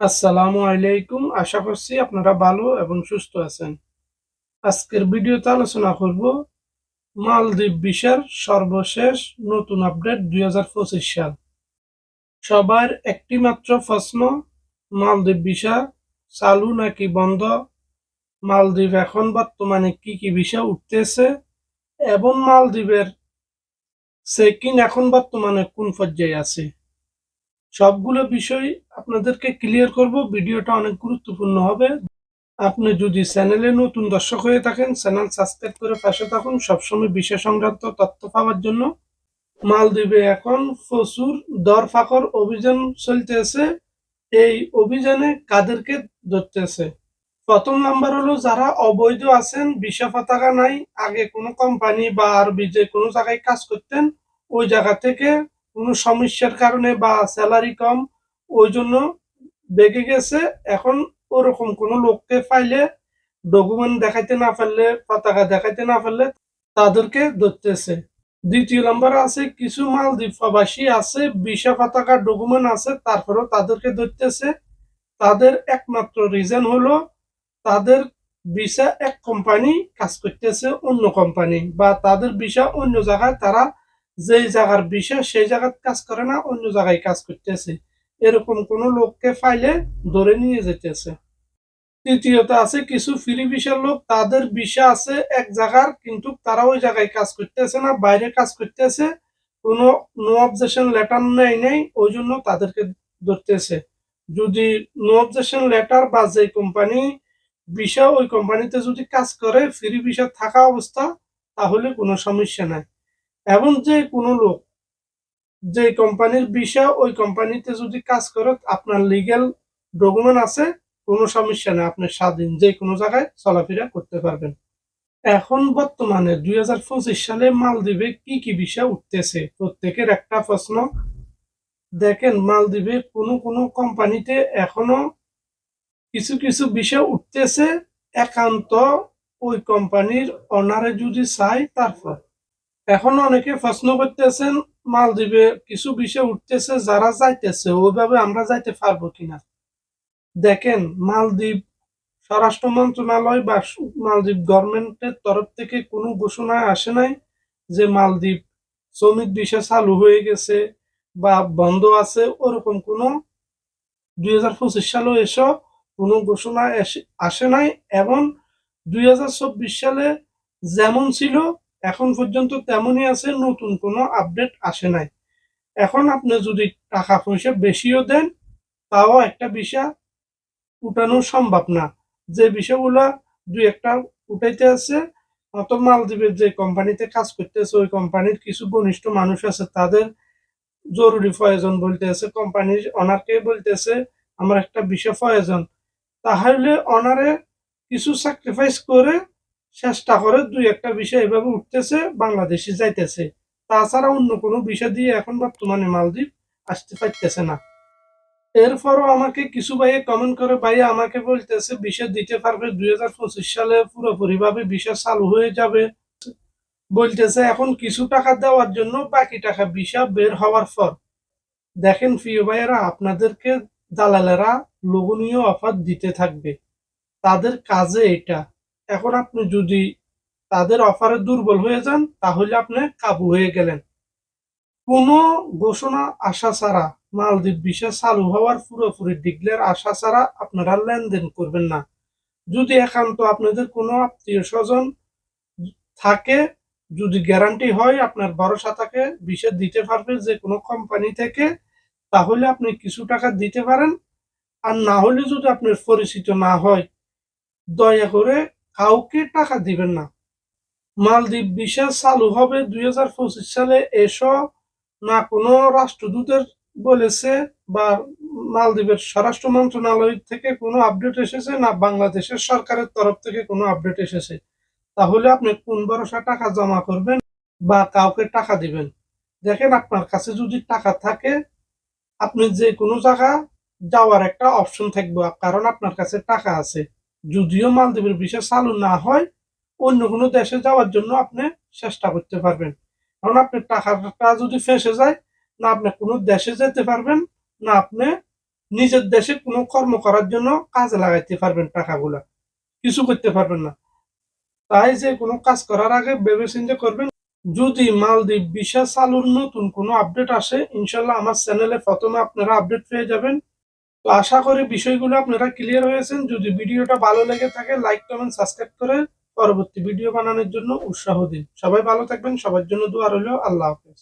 আসসালামু আলাইকুম। আশা করছি আপনারা ভালো এবং সুস্থ আছেন। আজকের ভিডিওতে আলোচনা করব মালদ্বীপ ভিসার সর্বশেষ নতুন আপডেট দুই হাজার পঁচিশ সাল। সবার একটি মাত্র প্রশ্ন, মালদ্বীপ ভিসা চালু নাকি বন্ধ? মালদ্বীপ এখন বর্তমানে কি কি ভিসা উঠতেছে? এবং মালদ্বীপের চেকিং এখন বর্তমানে কোন পর্যায়ে আছে? সবগুলো বিষয় আপনাদেরকে ক্লিয়ার করব। ভিডিওটা অনেক গুরুত্বপূর্ণ হবে। আপনি যদি চ্যানেলে নতুন দর্শক হয়ে থাকেন চ্যানেল সাবস্ক্রাইব করে পাশে থাকুন। সবসময় বিষয় সংক্রান্ত তথ্য পাওয়ার জন্য। মালদ্বীপে এখন প্রচুর দর ফাকর অভিযান চলতেছে। এই অভিযানে কাদেরকে ধরতেছে? প্রথম নাম্বার হলো, যারা অবৈধ আছেন, ভিসা পতাকা নাই, আগে কোনো কোম্পানি বা আরবি যে কোনো জায়গায় কাজ করতেন, ওই জায়গা থেকে কোনো সমস্যার কারণে বা স্যালারি কম, ওই জন্য বেগে গেছে। এখন ওরকম কোনো লোককে পাইলে ডকুমেন্ট দেখাইতে না পারলে, পতাকা দেখাইতে না পারলে তাদেরকে ধরতেছে। দ্বিতীয় নম্বর আছে, কিছু মালদ্বীপ প্রবাসী আছে, ভিসা পতাকা ডকুমেন্ট আছে, তারপরেও তাদেরকে ধরতেছে। তাদের একমাত্র রিজন হলো তাদের ভিসা এক কোম্পানি কাজ করতেছে অন্য কোম্পানি বা তাদের ভিসা অন্য জায়গায় তারা যেই জায়গার বিষয় সেই জায়গায় কাজ করে না, অন্য জায়গায় কাজ করতেছে। এরকম কোনো লোককে ফাইলে ধরে নিয়ে যেতেছে। তৃতীয়ত আছে কিছু ফ্রি ভিসার লোক, তাদের ভিসা আছে এক জায়গার, কিন্তু তারা ওই জায়গায় কাজ করতেছে না, বাইরে কাজ করতেছে। কোনো নো অবজেকশন লেটার নেই নেই, ওই জন্য তাদেরকে ধরতেছে। যদি নো অবজেকশন লেটার বা যে কোম্পানি ভিসা ওই কোম্পানিতে যদি কাজ করে, ফ্রি ভিসা থাকা অবস্থা, তাহলে কোনো সমস্যা নাই। এবং যে কোনো লোক, যে কোম্পানির বিষয়, ওই কোম্পানিতে যদি কাজ করে, আপনার লিগেল ডকুমেন্ট আছে, কোনো সমস্যা নেই, আপনি স্বাধীন যে কোনো জায়গায় চলাফেরা করতে পারবেন। এখন বর্তমানে দুই হাজার পঁচিশ সালে মালদ্বীপে কি কি বিষয় উঠতেছে, প্রত্যেকের একটা প্রশ্ন। দেখেন, মালদ্বীপে কোনো কোনো কোম্পানিতে এখনও কিছু কিছু বিষয় উঠতেছে, একান্ত ওই কোম্পানির অনারে যদি চাই তারপর এখন অনেকে প্রশ্ন করতেছেন, মালদ্বীপে কিছু বিষয় উঠতেছে, যারা যাইতেছে, ওইভাবে আমরা যাইতে পারব কিনা? দেখেন, মালদ্বীপ স্বরাষ্ট্র মন্ত্রণালয় বা মালদ্বীপ গভর্নমেন্টের তরফ থেকে কোনো ঘোষণা আসে নাই যে মালদ্বীপ শ্রমিক বিষয় চালু হয়ে গেছে বা বন্ধ আছে, ওরকম কোনো? দুই হাজার পঁচিশ সালেও এসব কোনো ঘোষণা আসে নাই। এবং দুই হাজার চব্বিশ সালে যেমন ছিল এখন পর্যন্ত তেমনই আছে, নতুন কোনো আপডেট আসে নাই। এখন আপনি যদি টাকা পয়সা বেশিও দেন, তাও একটা বিষয় উঠানো সম্ভব না। যে বিষয়গুলো দুই একটা উঠাইতে আছে, অত মালদ্বীপের যে কোম্পানিতে কাজ করতেছে ওই কোম্পানির কিছু ঘনিষ্ঠ মানুষ আছে, তাদের জরুরি প্রয়োজন বলতেছে কোম্পানির অনারকে বলতেছে আমার একটা বিষয় প্রয়োজন। তাহলে অনারে কিছু স্যাক্রিফাইস করে চেষ্টা করে দুই একটা বিষয় এভাবে উঠতেছে, বাংলাদেশে যাইতেছে। তাছাড়া অন্য কোনো বিষয় দিয়ে এখন বর্তমানে মালদ্বীপ আসতে পারতেছে না। এরপরও আমাকে কিছু ভাইয়ে কমেন্ট করে, ভাইয়া, আমাকে বলতেছে বিষয় দিতে পারবে দুই হাজার পঁচিশ সালে পুরোপুরি ভাবে বিষয় চালু হয়ে যাবে। বলতেছে, এখন কিছু টাকা দেওয়ার জন্য বাকি টাকা বিষয় বের হওয়ার পর। দেখেন প্রিয় ভাইয়েরা, আপনাদেরকে দালালেরা লোভনীয় অফার দিতে থাকবে। তাদের কাজে এটা। এখন আপনি যদি তাদের অফারে দুর্বল হয়ে যান, তাহলে আপনি কাবু হয়ে গেলেন। কোনো ঘোষণা আশা ছাড়া, মালদ্বীপ বিষয় চালু হওয়ার পুরোপুরি ডিক্লেয়ার আশা ছাড়া আপনারা লেনদেন করবেন না। যদি একান্ত আপনাদের কোনো আত্মীয় স্বজন থাকে, যদি গ্যারান্টি হয় আপনার ভরসা থাকে বিষয় দিতে পারবে যে কোনো কোম্পানি থেকে, তাহলে আপনি কিছু টাকা দিতে পারেন। আর না হলে যদি আপনার পরিচিত না হয়, দয়া করে কাউকে টাকা দিবেন না। মালদ্বীপ ভিসা চালু হবে দুই হাজার পঁচিশ সালে। এসো না কোনো রাষ্ট্রদূতের বলেছে বা মালদ্বীপের স্বরাষ্ট্র মন্ত্রণালয় থেকে কোনো আপডেট এসেছে না বাংলাদেশের সরকারের তরফ থেকে কোনো আপডেট এসেছে? তাহলে আপনি কোন ভরসা টাকা জমা করবেন বা কাউকে টাকা দিবেন? দেখেন আপনার কাছে যদি টাকা থাকে, আপনি যে কোনো জায়গা যাওয়ার একটা অপশন থাকবে, কারণ আপনার কাছে টাকা আছে। যদিও মালদ্বীপের বিষয় চালু না হয়, অন্য কোনো দেশে যাওয়ার জন্য আপনি চেষ্টা করতে পারবেন। কারণ আপনার টাকাটা যদি ফেসে যায়, না আপনি কোনো দেশে যেতে পারবেন, না আপনি নিজের দেশে কোনো কর্ম করার জন্য কাজে লাগাইতে পারবেন টাকাগুলা। কিছু করতে পারবেন না। তাই যে কোনো কাজ করার আগে ভেবে চিন্তে করবেন, যদি মালদ্বীপ ভিসা চালুর নতুন কোনো আপডেট আসে, ইনশাল্লাহ আমার চ্যানেলে প্রথমে আপনারা আপডেট পেয়ে যাবেন। তো আশা করি বিষয়গুলো আপনারা ক্লিয়ার হয়েছেন। যদি ভিডিওটা ভালো লেগে থাকে লাইক কমেন্ট সাবস্ক্রাইব করে পরবর্তী ভিডিও বানানোর জন্য উৎসাহ দিন। সবাই ভালো থাকবেন, সবার জন্য দোয়া রইল। আল্লাহ হাফেজ।